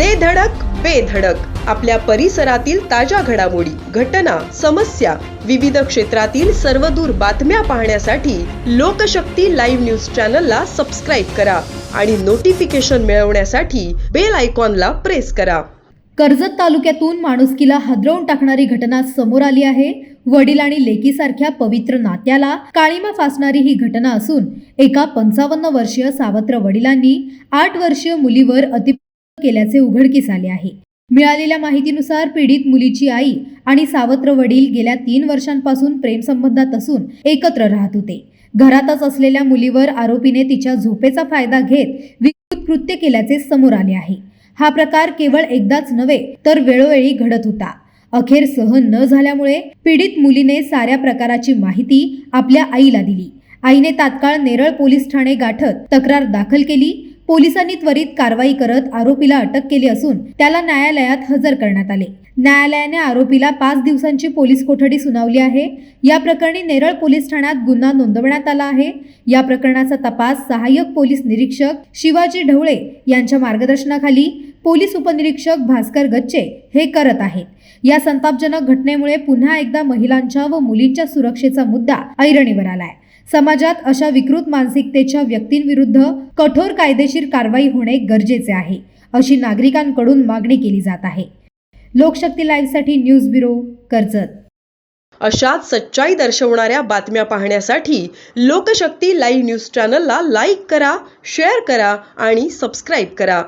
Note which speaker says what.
Speaker 1: दे धडक बेधडक आपल्या परिसरातील ताज्या घडामोडी घटना समस्या विविध क्षेत्रातील सर्वदूर बातम्या पाहण्यासाठी लोकशक्ती लाईव्ह न्यूज चॅनलला सबस्क्राईब करा आणि नोटिफिकेशन मिळवण्यासाठी बेल आयकॉनला प्रेस करा.
Speaker 2: कर्जत तालुक्यातून माणुसकीला हादरवून टाकणारी घटना समोर आली आहे. वडील आणि लेकीसारख्या पवित्र नात्याला काळीमा फासणारी ही घटना असून एका पंचावन्न वर्षीय सावत्र वडिलांनी आठ वर्षीय मुलीवर अति केल्याचे उघडकीस आले आहे. मिळालेल्या माहितीनुसार पीडित मुलीची आई आणि सावत्र वडील गेल्या तीन वर्षांपासून प्रेमसंबंधात असून एकत्र राहत होते. घरातच असलेल्या मुलीवर आरोपीने तिच्या झोपेचा फायदा घेत विकृत कृत्य केल्याचे समोर आले आहे. हा प्रकार केवळ एकदाच नव्हे तर वेळोवेळी घडत होता. अखेर सहन न झाल्यामुळे पीडित मुलीने साऱ्या प्रकाराची माहिती आपल्या आईला दिली. आईने तात्काळ नेरळ पोलीस ठाणे गाठत तक्रार दाखल केली पोलिसांनी त्वरित कारवाई करत आरोपीला अटक केली असून त्याला न्यायालयात हजर करण्यात आले. न्यायालयाने आरोपीला पाच दिवसांची पोलीस कोठडी सुनावली आहे. या प्रकरणी नेरळ पोलीस ठाण्यात गुन्हा नोंदवण्यात आला आहे. या प्रकरणाचा तपास सहाय्यक पोलीस निरीक्षक शिवाजी ढवळे यांच्या मार्गदर्शनाखाली पोलीस उपनिरीक्षक भास्कर गच्चे हे करत आहेत. या संतापजनक घटनेमुळे पुन्हा एकदा महिलांच्या व मुलींच्या सुरक्षेचा मुद्दा ऐरणीवर आलाय. समाजात अशा विकृत मानसिकतेच्या व्यक्तींविरुद्ध कठोर कायदेशीर कारवाई होणे गरजेचे आहे अशी नागरिकांकडून मागणी केली जात आहे. लोकशक्ती लाईव्हसाठी न्यूज ब्युरो कर्जत.
Speaker 1: अशाच सच्चाई दर्शवणाऱ्या बातम्या पाहण्यासाठी लोकशक्ती लाईव्ह न्यूज चॅनलला लाईक करा शेअर करा आणि सबस्क्राईब करा.